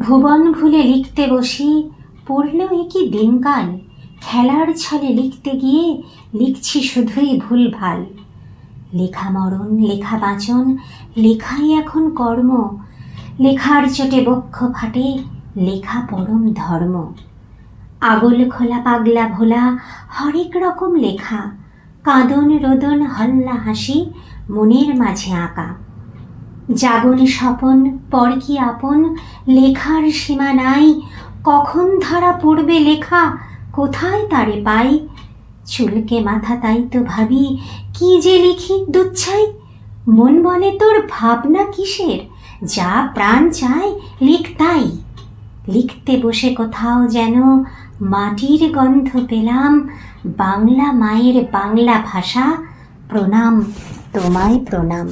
ভুবন ভুলে লিখতে বসি পড়ল এ কি দিনকাল। খেলার ছলে লিখতে গিয়ে লিখছি শুধুই ভুল ভালো লেখা মরণ, লেখা বাঁচন, লেখাই এখন কর্ম। লেখার চোটে বক্ষ ফাটে, লেখা পরম ধর্ম। আগল খোলা, পাগলা ভোলা, হরেক রকম লেখা। কাঁদন, রোদন, হল্লা হাসি, মনের মাঝে আঁকা। জাগন স্বপন পর কি আপন, লেখার সীমা নাই। কখন ধারা পড়বে লেখা? কোথায় তারে পাই? চুলকে মাথা তাই তো ভাবি, কি যে লিখি দুচ্ছাই? মন বলে তোর ভাবনা কিসের? যা প্রাণ চায় লিখ তাই। লিখতে বসে কোথাও যেন মাটির গন্ধ পেলাম। বাংলা মায়ের বাংলা ভাষা, প্রণাম, তোমায় প্রণাম।